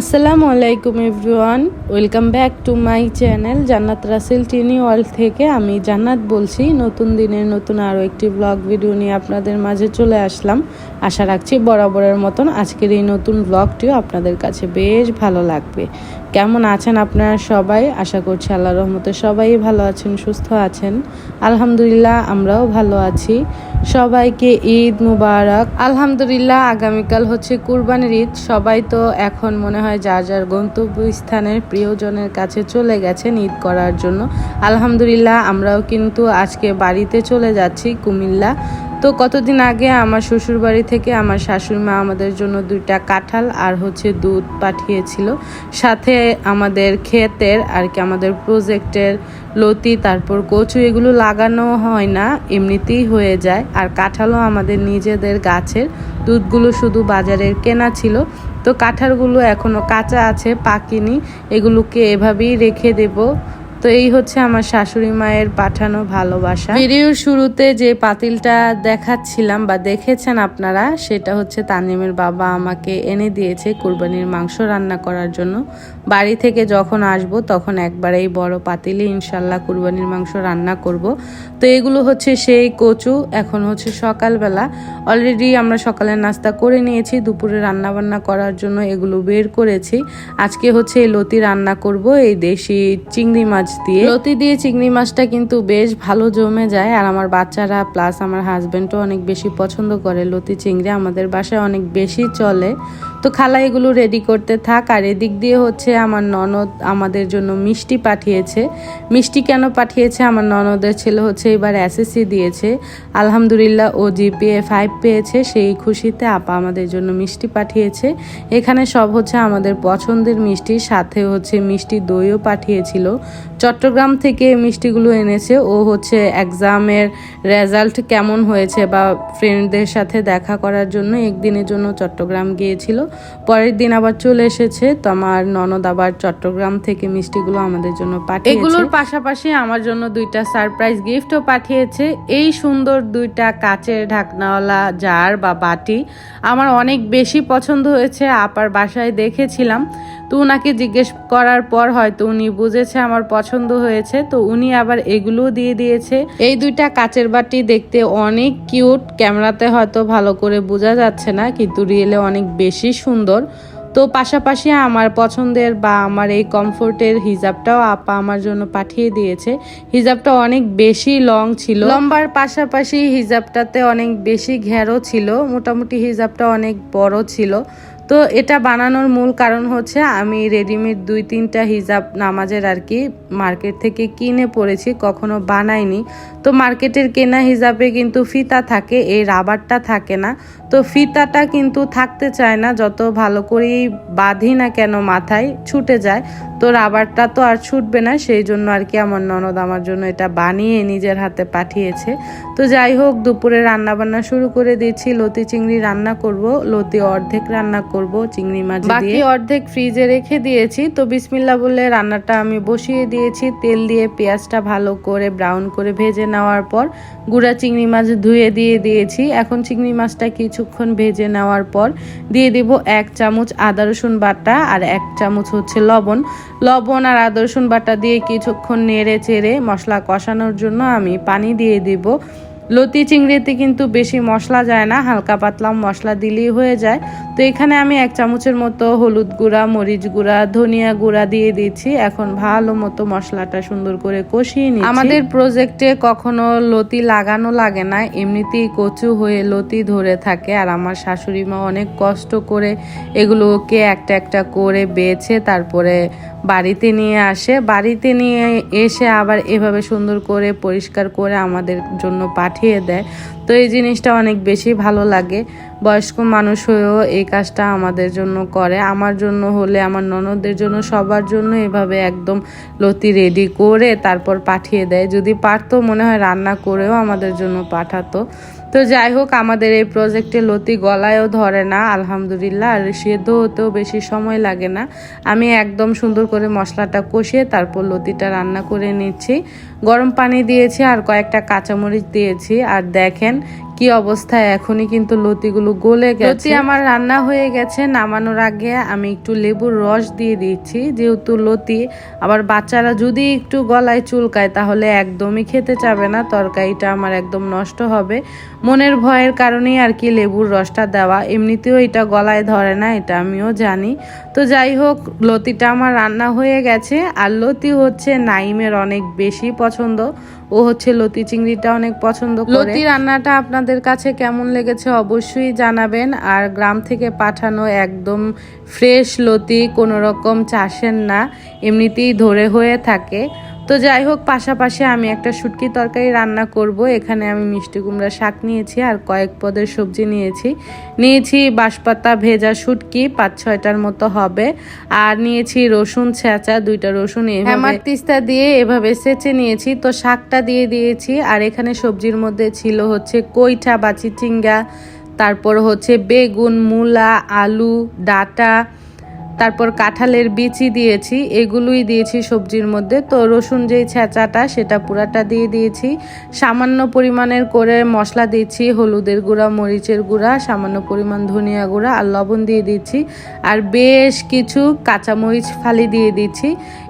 আসসালামু আলাইকুম everyone, welcome back to my channel Jannat Rasel Tini world থেকে। আমি জান্নাত বলছি, নতুন দিনের নতুন আরও একটি ব্লগ ভিডিও নিয়ে আপনাদের মাঝে চলে আসলাম। আশা রাখছি বরাবরের মতন আজকের এই নতুন ব্লগটিও আপনাদের কাছে বেশ ভালো লাগবে। কেমন আছেন আপনারা সবাই? আশা করছি আল্লাহ রহমতে সবাই ভালো আছেন, সুস্থ আছেন। আলহামদুলিল্লাহ, আমরাও ভালো আছি। সবাইকে ঈদ মুবারক। আলহামদুলিল্লাহ, আগামীকাল হচ্ছে কুরবানির ঈদ। সবাই তো এখন মনে হয়, যার যার গন্তব্যস্থানের প্রিয়জনের কাছে চলে গেছেন ঈদ করার জন্য। আলহামদুলিল্লাহ, আমরাও কিন্তু আজকে বাড়িতে চলে যাচ্ছি কুমিল্লা। তো কতদিন আগে আমার শ্বশুর বাড়ি থেকে আমার শাশুড়ি মা আমাদের জন্য দুইটা কাঁঠাল আর হচ্ছে দুধ পাঠিয়েছিল। সাথে আমাদের ক্ষেতের আর কি আমাদের প্রজেক্টের লতি, তারপর কচু, এগুলো লাগানো হয় না, এমনিতেই হয়ে যায়। আর কাঁঠালও আমাদের নিজেদের গাছের। দুধগুলো শুধু বাজারের কেনা ছিল। তো কাঁঠালগুলো এখনও কাঁচা আছে, পাকেনি। এগুলোকে এভাবেই রেখে দেবো। তো এই হচ্ছে আমার শাশুড়ি মায়ের পাঠানো ভালোবাসা। ভিডিওর শুরুতে যে পাতিলটা দেখাচ্ছিলাম বা দেখেছেন আপনারা, সেটা হচ্ছে তানিমের বাবা আমাকে এনে দিয়েছে কোরবানির মাংস রান্না করার জন্য। বাড়ি থেকে যখন আসব, তখন একবার এই বড় পাতিলে ইনশাল্লাহ কুরবানির মাংস রান্না করব। তো এগুলো হচ্ছে সেই কচু, এখন হচ্ছে সকালবেলা। অলরেডি আমরা সকালের নাস্তা করে নিয়েছি, দুপুরে রান্না বান্না করার জন্য এগুলো বের করেছি। আজকে হচ্ছে এই লতি রান্না করব, এই দেশি চিংড়ি মাছ দিয়ে। লতি দিয়ে চিংড়ি মাছটা কিন্তু বেশ ভালো জমে যায়, আর আমার বাচ্চারা প্লাস আমার হাজবেন্ডও অনেক বেশি পছন্দ করে লতি চিংড়ি, আমাদের বাসায় অনেক বেশি চলে। তো খালা এগুলো রেডি করতে থাক, আর এদিক দিয়ে হচ্ছে আমার ননদ আমাদের জন্য মিষ্টি পাঠিয়েছে। মিষ্টি কেন পাঠিয়েছে? আমার ননদের ছেলে হচ্ছে এবার এসএসসি দিয়েছে। আলহামদুলিল্লাহ ও জিপিএ ফাইভ পেয়েছে, সেই খুশিতে আপা আমাদের জন্য মিষ্টি পাঠিয়েছে। এখানে সব হচ্ছে আমাদের পছন্দের মিষ্টি, সাথে হচ্ছে মিষ্টি দইও পাঠিয়েছিল। চট্টগ্রাম থেকে মিষ্টিগুলো এনেছে। ও হচ্ছে এক্সামের রেজাল্ট কেমন হয়েছে বা ফ্রেন্ডদের সাথে দেখা করার জন্য একদিনের জন্য চট্টগ্রাম গিয়েছিল। পরের দিন আবার চলে এসেছে। তো আমার ননদ আবার চট্টগ্রাম থেকে মিষ্টিগুলো আমাদের জন্য পাঠিয়েছে। এগুলোর পাশাপাশি আমার জন্য দুইটা সারপ্রাইজ গিফটও পাঠিয়েছে। এই সুন্দর দুইটা কাচের ঢাকনাওয়ালা জার বা বাটি আমার অনেক বেশি পছন্দ হয়েছে, আপার বাসায় দেখেছিলাম। তো উনাকে জিজ্ঞেস করার পর হয়তো উনি বুঝেছে আমার পছন্দ হয়েছে, তো উনি আবার এগুলোও দিয়ে দিয়েছে। এই দুইটা কাচের বাটি দেখতে অনেক কিউট, ক্যামেরাতে হয়তো ভালো করে বোঝা যাচ্ছে না, কিন্তু রিয়েলে অনেক বেশি সুন্দর। তো পাশাপাশি আমার পছন্দের বা আমার এই কমফোর্টের হিজাবটাও আপা আমার জন্য পাঠিয়ে দিয়েছে। হিজাবটা অনেক বেশি লং ছিল। লম্বার পাশাপাশি হিজাবটাতে অনেক বেশি ঘেরও ছিল, মোটামুটি হিজাবটা অনেক বড় ছিল। তো এটা বানানোর মূল কারণ হচ্ছে আমি রেডিমেড দুই তিনটা হিজাব নামাজের আর কি মার্কেট থেকে কিনে পড়েছি, কখনো বানাইনি। তো মার্কেটের কেনা হিজাবে কিন্তু ফিতা থাকে, এই রাবারটা থাকে না। তো ফিতাটা কিন্তু থাকতে চায় না, যত ভালো করেই বাঁধি না কেন মাথায়, ছুটে যায়। তো রাবারটা তো আর ছুটবে না, সেই জন্য আর কি আমার ননদ আমার জন্য এটা বানিয়ে নিজের হাতে পাঠিয়েছে। তো যাই হোক, দুপুরে রান্না বান্না শুরু করে দিয়েছি লতি চিংড়ি রান্না করব, লতি অর্ধেক রান্না করব, চিংড়ি মাছ বাকি অর্ধেক ফ্রিজে রেখে দিয়েছি। তো বিসমিল্লা বলে রান্নাটা আমি বসিয়ে দিয়েছি। তেল দিয়ে পেঁয়াজটা ভালো করে ব্রাউন করে ভেজে নেওয়ার পর গুঁড়া চিংড়ি মাছ ধুয়ে দিয়ে দিয়েছি। এখন চিংড়ি মাছটা কিছুক্ষণ ভেজে নেওয়ার পর দিয়ে দিব এক চামচ আদা রসুন বাটা আর এক চামচ হচ্ছে লবণ। লবণ আর আদা রসুন বাটা দিয়ে কিছুক্ষণ নেড়ে চেড়ে মশলা কষানোর জন্য আমি পানি দিয়ে দিব। লতি চিংড়িতে কিন্তু বেশি মশলা যায় না, হালকা পাতলা মশলা দিলেই হয়ে যায়। তো এখানে আমি এক চামচের মতো হলুদ গুঁড়া, মরিচ গুঁড়া, ধনিয়া গুঁড়া দিয়ে দিচ্ছি। এখন ভালো মতো মশলাটা সুন্দর করে কষিয়ে নিই আমাদের প্রজেক্টে কখনো লতি লাগানো লাগে না, এমনিতেই কচু হয়ে লতি ধরে থাকে। আর আমার শাশুড়ি মা অনেক কষ্ট করে এগুলোকে একটা একটা করে বেছে, তারপরে বাড়িতে নিয়ে আসে। বাড়িতে নিয়ে এসে আবার এভাবে সুন্দর করে, পরিষ্কার করে আমাদের জন্য পাঠিয়ে দেয়। তো এই জিনিসটা অনেক বেশি ভালো লাগে। বয়স্ক মানুষ হয়েও এই কাজটা আমাদের জন্য করে। আমার জন্য হলে, আমার ননদদের জন্য, সবার জন্য এভাবে একদম লতি রেডি করে তারপর পাঠিয়ে দেয়। যদি পারতো, মনে হয় রান্না করেও আমাদের জন্য পাঠাতো। তো যাই হোক, আমাদের এই প্রজেক্টে লতি গলায়ও ধরে না, আলহামদুলিল্লাহ। আর সেদ্ধ হতেও বেশি সময় লাগে না। আমি একদম সুন্দর করে মশলাটা কষিয়ে তারপর লতিটা রান্না করে নিচ্ছি। গরম পানি দিয়েছি আর কয়েকটা কাঁচামরিচ দিয়েছি। আর দেখেন কি অবস্থায় এখনই কিন্তু লতিগুলো গলে গেছে। লতি আমার রান্না হয়ে গেছে। নামানোর আগে আমি একটু লেবুর রস দিয়ে দিচ্ছি। যেহেতু লতি আবার বাচ্চারা যদি একটু গলায় চুলকায় তাহলে একদমই খেতে চাবে না। তরকারিটা আমার একদম নষ্ট হবে। মনের ভয়ের কারণেই আর কি লেবুর রসটা দেওয়া। এমনিতেও এটা গলায় ধরে না এটা আমিও জানি। তো যাই হোক লতিটা আমার রান্না হয়ে গেছে। আর লতি হচ্ছে নাইমের অনেক বেশি পছন্দ। ও হচ্ছে লতি চিংড়িটা অনেক পছন্দ করে। লতি রান্নাটা আপনাদের কাছে কেমন লেগেছে অবশ্যই জানাবেন। আর গ্রাম থেকে পাঠানো একদম ফ্রেশ লতি কোনো রকম চাষের না, এমনিতেই ধরে হয়ে থাকে। তো যাই হোক, পাশাপাশি আমি একটা শুটকি তরকারি রান্না করব। এখানে আমি মিষ্টি কুমড়া শাক নিয়েছি আর কয়েক পদের সবজি নিয়েছি। নিয়েছি বাঁশপাতা, ভেজা শুটকি, পাঁচ ছয়টার মতো হবে। আর নিয়েছি রসুন ছেঁচা, দুইটা রসুন হ্যামার তিস্তা দিয়ে এভাবে সেচে নিয়েছি। তো শাকটা দিয়ে দিয়েছি আর এখানে সবজির মধ্যে ছিল হচ্ছে কইঠা বা চিচিঙ্গা তারপর হচ্ছে বেগুন, মূলা, আলু, ডাটা তারপর কাঁঠালের বিচি দিয়েছি, এগুলোই দিয়েছি সবজির মধ্যে। তো রসুন যেই ছেঁচাটা, সেটা পুরাটা দিয়ে দিয়েছি। সামান্য পরিমাণের করে মশলা দিয়েছি হলুদের গুঁড়া, মরিচের গুঁড়া, সামান্য পরিমাণ ধনিয়া গুঁড়া আর লবণ দিয়ে দিচ্ছি। আর বেশ কিছু কাঁচামরিচ ফালি দিয়ে দিচ্ছি।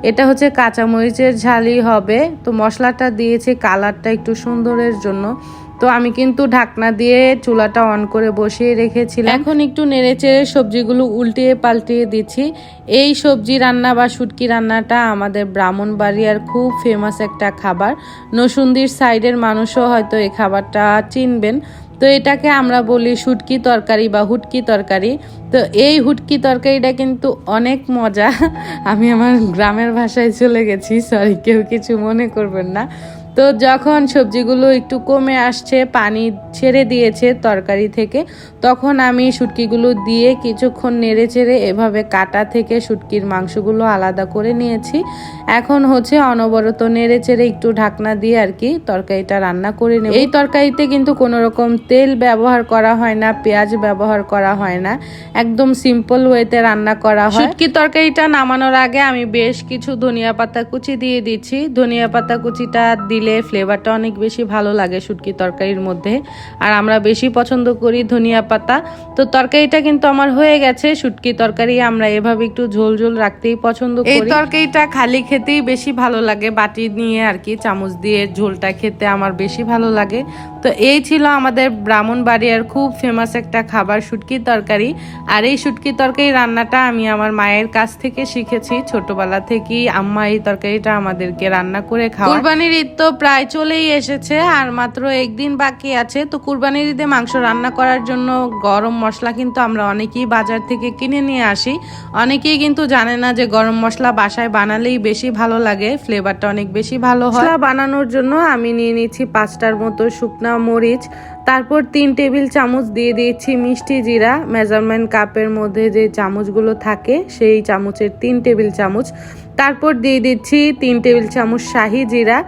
এটা হচ্ছে কাঁচামরিচের ঝালই হবে। তো মশলাটা দিয়েছি, কালারটা একটু সুন্দরের জন্য। তো আমি কিন্তু ঢাকনা দিয়ে চুলাটা অন করে বসিয়ে রেখেছিলাম। এখন একটু নেড়েচেড়ে সবজিগুলো উল্টিয়ে পাল্টিয়ে দিচ্ছি। এই সবজি রান্না বা শুটকি রান্নাটা আমাদের ব্রাহ্মণবাড়িয়ার খুব ফেমাস একটা খাবার। নসুন্দির সাইডের মানুষও হয়তো এই খাবারটা চিনবেন। তো এটাকে আমরা বলি শুটকি তরকারি বা হুটকি তরকারি। তো এই হুটকি তরকারিটা কিন্তু অনেক মজা। আমি আমার গ্রামের ভাষায় চলে গেছি সরি কেউ কিছু মনে করবেন না। তো যখন সবজিগুলো একটু কমে আসছে, পানি ছেড়ে দিয়েছে তরকারি থেকে, তখন আমি শুটকিগুলো দিয়ে কিছুক্ষণ নেড়ে চেড়ে এভাবে কাটা থেকে শুটকির মাংসগুলো আলাদা করে নিয়েছি। এখন হচ্ছে অনবরত নেড়ে চেড়ে একটু ঢাকনা দিয়ে আর কি তরকারিটা রান্না করে নেব। এই তরকারিতে কিন্তু কোনো রকম তেল ব্যবহার করা হয় না, পেঁয়াজ ব্যবহার করা হয় না। একদম সিম্পল ওয়েতে রান্না করা হয়। শুটকি তরকারিটা নামানোর আগে আমি বেশ কিছু ধনিয়া পাতা কুচি দিয়ে দিচ্ছি। ধনিয়া পাতা কুচিটা দিলে ফ্লেভারটা অনেক বেশি ভালো লাগে শুটকি তরকারির মধ্যে। আর আমরা বেশি পছন্দ করি ধনিয়া পাতা। তো তরকারিটা কিন্তু আমার হয়ে গেছে শুটকি তরকারি আমরা এভাবে একটু ঝোল ঝোল রাখতেই পছন্দ করি। এই তরকারিটা খালি খেতেই বেশি ভালো লাগে বাটি নিয়ে আর কি চামচ দিয়ে ঝোলটা খেতে আমার বেশি ভালো লাগে। তো এই ছিল আমাদের ব্রাহ্মণবাড়িয়ার খুব ফেমাস একটা খাবার শুটকি তরকারি। আর এই শুটকি তরকারি রান্নাটা আমি আমার মায়ের কাছ থেকে শিখেছি। ছোটবেলা থেকেই আম্মা এই তরকারিটা আমাদেরকে রান্না করে খাওয়া কুরবানির ঈদ তো প্রায় চলেই এসেছে, আর মাত্র একদিন বাকি আছে। তো কুরবানির ঈদে মাংস রান্না করার জন্য গরম মশলা কিন্তু আমরা অনেকেই বাজার থেকে কিনে নিয়ে আসি। অনেকেই কিন্তু জানে না যে গরম মশলা বাসায় বানালেই বেশি ভালো লাগে ফ্লেভারটা অনেক বেশি ভালো হয়। বানানোর জন্য আমি নিয়ে নিচ্ছি পাঁচটার মতো শুকনা মরিচ, তারপর তিন টেবিল চামচ দিয়ে দিয়েছি মিষ্টি জিরা মেজারমেন্ট কাপের মধ্যে যে চামচগুলো থাকে, সেই চামচের তিন টেবিল চামচ, তারপর দিয়ে দিচ্ছি তিন টেবিল চামচ শাহি জিরা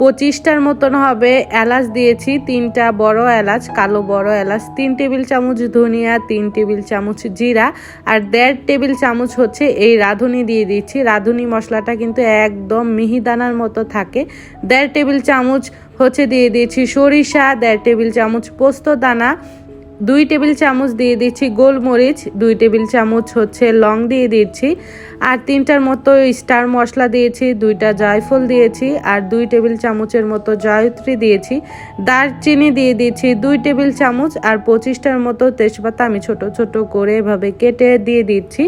পঁচিশটার মতন হবে এলাচ দিয়েছি, তিনটা বড় এলাচ, কালো বড় এলাচ, তিন টেবিল চামচ ধনিয়া, তিন টেবিল চামচ জিরা আর দেড় টেবিল চামচ হচ্ছে এই রাঁধুনি দিয়ে দিচ্ছি। রাঁধুনি মশলাটা কিন্তু একদম মিহিদানার মতো থাকে। দেড় টেবিল চামচ হচ্ছে দিয়ে দিয়েছি সরিষা, দেড় টেবিল চামচ পোস্ত দানা দুই টেবিল চামচ দিয়ে দিচ্ছি গোলমরিচ, দুই টেবিল চামচ হচ্ছে লং দিয়ে দিচ্ছি, আর তিনটার মতো স্টার মশলা দিয়েছি, দুইটা জায়ফল দিয়েছি, আর দুই টেবিল চামচের মতো জয়ত্রী দিয়েছি, দারচিনি দিয়ে দিয়েছি দুই টেবিল চামচ, আর পঁচিশটার মতো তেজপাতা আমি ছোট ছোট করে এভাবে কেটে দিয়ে দিচ্ছি।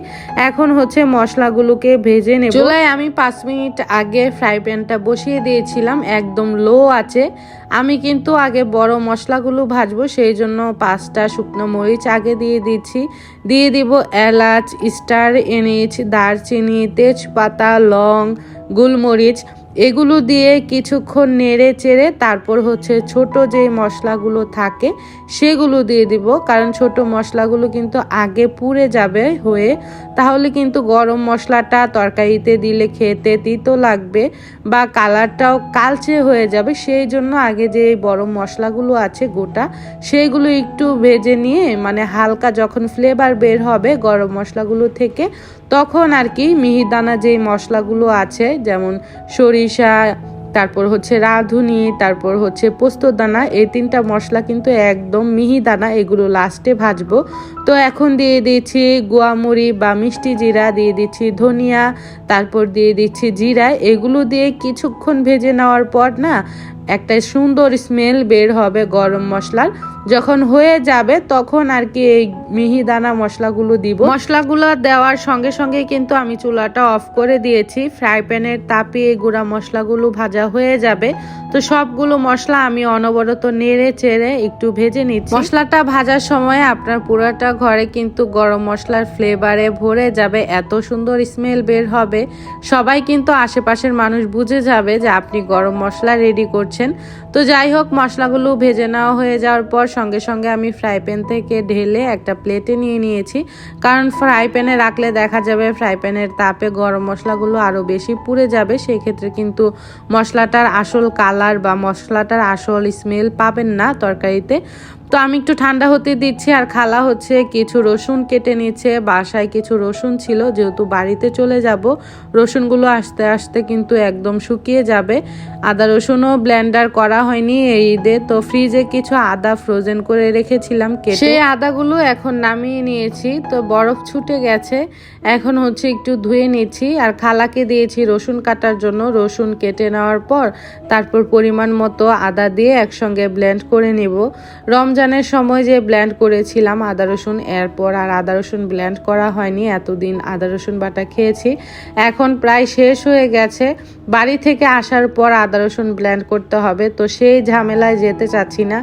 এখন হচ্ছে মশলাগুলোকে ভেজে নেব। চুলায় আমি পাঁচ মিনিট আগে ফ্রাই প্যানটা বসিয়ে দিয়েছিলাম, একদম লো আছে আমি কিন্তু আগে বড় মশলাগুলো ভাজবো, সেই জন্য পাঁচটা শুকনো মরিচ আগে দিয়ে দিচ্ছি। দিয়ে দিব এলাচ, স্টার এনিচ দারচিনি, তেজপাতা, লং, গোলমরিচ। এগুলো দিয়ে কিছুক্ষণ নেড়ে চেড়ে তারপর হচ্ছে ছোট যে মশলাগুলো থাকে, সেগুলো দিয়ে দিব। কারণ ছোট মশলাগুলো কিন্তু আগে পুড়ে যাবে হয়ে, তাহলে কিন্তু গরম মশলাটা তরকারিতে দিলে খেতে তিতো লাগবে বা কালারটাও কালচে হয়ে যাবে। সেই জন্য আগে যে বড় মশলাগুলো আছে গোটা সেইগুলো একটু ভেজে নিয়ে মানে হালকা যখন ফ্লেভার বের হবে গরম মশলাগুলো থেকে তখন আর কি মিহিদানা যে মশলাগুলো আছে, যেমন সরিষা, তারপর হচ্ছে রাঁধুনি, তারপর হচ্ছে পোস্তদানা, এই তিনটা মশলা কিন্তু একদম মিহি দানা এগুলো লাস্টে ভাজবো। তো এখন দিয়ে দিচ্ছি গোয়ামুড়ি বা মিষ্টি জিরা, দিয়ে দিচ্ছি ধনিয়া, তারপর দিয়ে দিচ্ছি জিরা। এগুলো দিয়ে কিছুক্ষণ ভেজে নেওয়ার পর না, একটা সুন্দর স্মেল বের হবে গরম মশলার। যখন হয়ে যাবে, তখন আর কি এই মিহিদানা মশলাগুলো দিব। মশলাগুলো দেওয়ার সঙ্গে সঙ্গে কিন্তু আমি চুলাটা অফ করে দিয়েছি। ফ্রাই প্যানের তাপে গুঁড়া মশলাগুলো ভাজা হয়ে যাবে। তো সবগুলো মশলা আমি অনবরত নেড়ে চেড়ে একটু ভেজে নিচ্ছি। মশলাটা ভাজার সময় আপনার পুরোটা ঘরে কিন্তু গরম মশলার ফ্লেভারে ভরে যাবে, এত সুন্দর স্মেল বের হবে। সবাই কিন্তু আশেপাশের মানুষ বুঝে যাবে যে আপনি গরম মশলা রেডি করছেন। তো যাই হোক, মশলাগুলো ভেজে নেওয়া হয়ে যাওয়ার পর সঙ্গে সঙ্গে আমি ফ্রাই প্যান থেকে ঢেলে একটা প্লেটে নিয়ে নিয়েছি। কারণ ফ্রাই প্যানে রাখলে দেখা যাবে ফ্রাই প্যানের তাপে গরম মশলাগুলো আরও বেশি পুড়ে যাবে। সেই ক্ষেত্রে কিন্তু মশলাটার আসল কালার বা মশলাটার আসল স্মেল পাবেন না তরকারিতে। তো আমি একটু ঠান্ডা হতে দিচ্ছি আর খালা হচ্ছে কিছু রসুন কেটে নিচ্ছে। বাসায় কিছু রসুন ছিল, যেহেতু বাড়িতে চলে যাব, রসুনগুলো আস্তে আস্তে কিন্তু একদম শুকিয়ে যাবে। আদা রসুনও ব্লেন্ডার করা হয়নি এই ঈদে, তো ফ্রিজে কিছু আদা ফ্রোজেন করে রেখেছিলাম সেই আদাগুলো এখন নামিয়ে নিয়েছি, তো বরফ ছুটে গেছে। এখন হচ্ছে একটু ধুয়ে নিচ্ছি আর খালাকে দিয়েছি রসুন কাটার জন্য। রসুন কেটে নেওয়ার পর তারপর পরিমাণ মতো আদা দিয়ে একসঙ্গে ব্লেন্ড করে নিব। রমজানের সময় যে ব্ল্যান্ড করেছিলাম, আদা রসুন এরপর আর আদা রসুন ব্ল্যান্ড করা হয়নি। এতদিন আদা রসুন বাটা খেয়েছি। এখন প্রায় শেষ হয়ে গেছে। বাড়ি থেকে আসার পর আদা রসুন ব্লেন্ড করতে হবে তো সেই ঝামেলায় যেতে চাচ্ছি না।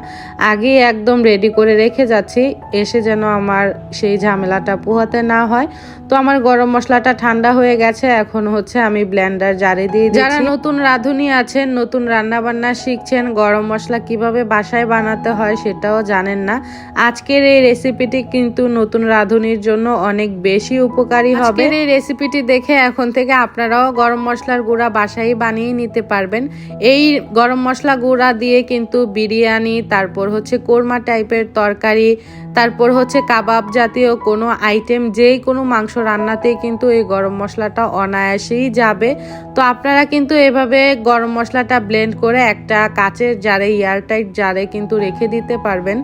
আগেই একদম রেডি করে রেখে যাচ্ছি এসে যেন আমার সেই ঝামেলাটা পোহাতে না হয়। তো আমার গরম মশলাটা ঠান্ডা হয়ে গেছে এখন হচ্ছে আমি ব্লেন্ডার জারে দিয়ে যারা নতুন রাঁধুনি আছেন নতুন রান্না বান্না শিখছেন গরম মশলা কীভাবে বাসায় বানাতে হয় সেটাও জানেন না। আজকের এই রেসিপিটি কিন্তু নতুন রাঁধুনির জন্য অনেক বেশি উপকারী হবে। এই রেসিপিটি দেখে এখন থেকে আপনারাও গরম মশলার গুঁড়া বাসায় বানিয়ে নিতে পারবেন। এই গরম মশলা গুঁড়া দিয়ে কিন্তু বিরিয়ানি, তারপর হচ্ছে কোরমা টাইপের তরকারি, তারপর হচ্ছে কাবাব জাতীয় কোনো আইটেম যেই কোনো মাংস রান্নাতেই কিন্তু এই গরম মশলাটা অনায়াসেই যাবে। তো আপনারা কিন্তু এভাবে গরম মশলাটা ব্লেন্ড করে একটা কাচের জারে এয়ারটাইট জারে কিন্তু রেখে দিতে পারবেন।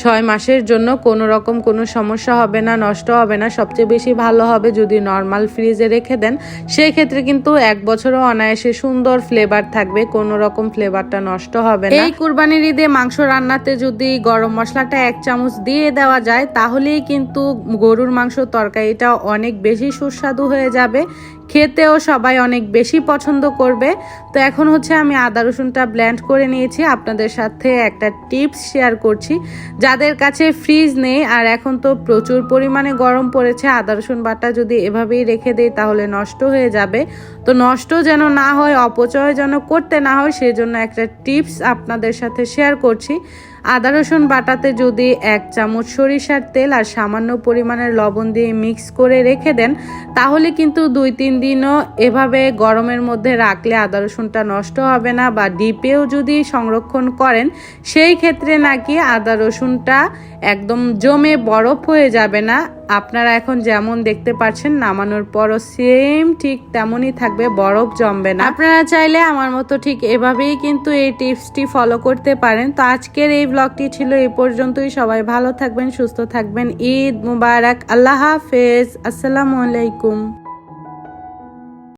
ছয় মাসের জন্য কোনো রকম কোনো সমস্যা হবে না, নষ্ট হবে না, সবচেয়ে বেশি ভালো হবে যদি নর্মাল ফ্রিজে রেখে দেন। সেই ক্ষেত্রে কিন্তু এক বছরও অনায়াসে সুন্দর ফ্লেভার থাকবে, কোনো রকম ফ্লেভারটা নষ্ট হবে না। এই কুরবানির ঈদে মাংস রান্নাতে যদি গরম মশলাটা এক চামচ দিয়ে দেওয়া যায়, তাহলেই কিন্তু গরুর মাংস তরকারিটা অনেক বেশি সুস্বাদু হয়ে যাবে। খেতেও সবাই অনেক বেশি পছন্দ করবে। তো এখন হচ্ছে আমি আদা রসুনটা ব্ল্যান্ড করে নিয়েছি। আপনাদের সাথে একটা টিপস শেয়ার করছি। যাদের কাছে ফ্রিজ নেই, আর এখন তো প্রচুর পরিমাণে গরম পড়েছে, আদা রসুন বাটা যদি এভাবেই রেখে দেই, তাহলে নষ্ট হয়ে যাবে। তো নষ্ট যেন না হয়, অপচয় যেন করতে না হয়, সেজন্য একটা টিপস আপনাদের সাথে শেয়ার করছি। আদা, রসুন বাটাতে যদি এক চামচ সরিষার তেল আর সামান্য পরিমাণের লবণ দিয়ে মিক্স করে রেখে দেন, তাহলে কিন্তু দুই তিন দিনও এভাবে গরমের মধ্যে রাখলে আদা, রসুনটা নষ্ট হবে না বা ডিপেও যদি সংরক্ষণ করেন, সেই ক্ষেত্রে নাকি আদা, রসুনটা একদম জমে বরফ হয়ে যাবে না আপনারা এখন যেমন দেখতে পাচ্ছেন নামানোর পরও সেম ঠিক তেমনই থাকবে, বরফ জমবে না। আপনারা চাইলে আমার মতো ঠিক এভাবেই কিন্তু এই টিপসটি ফলো করতে পারেন। তো আজকের এই ব্লগটি ছিল এই পর্যন্তই। সবাই ভালো থাকবেন, সুস্থ থাকবেন। ঈদ মুবারক। আল্লাহ হাফেজ। আসসালামু আলাইকুম।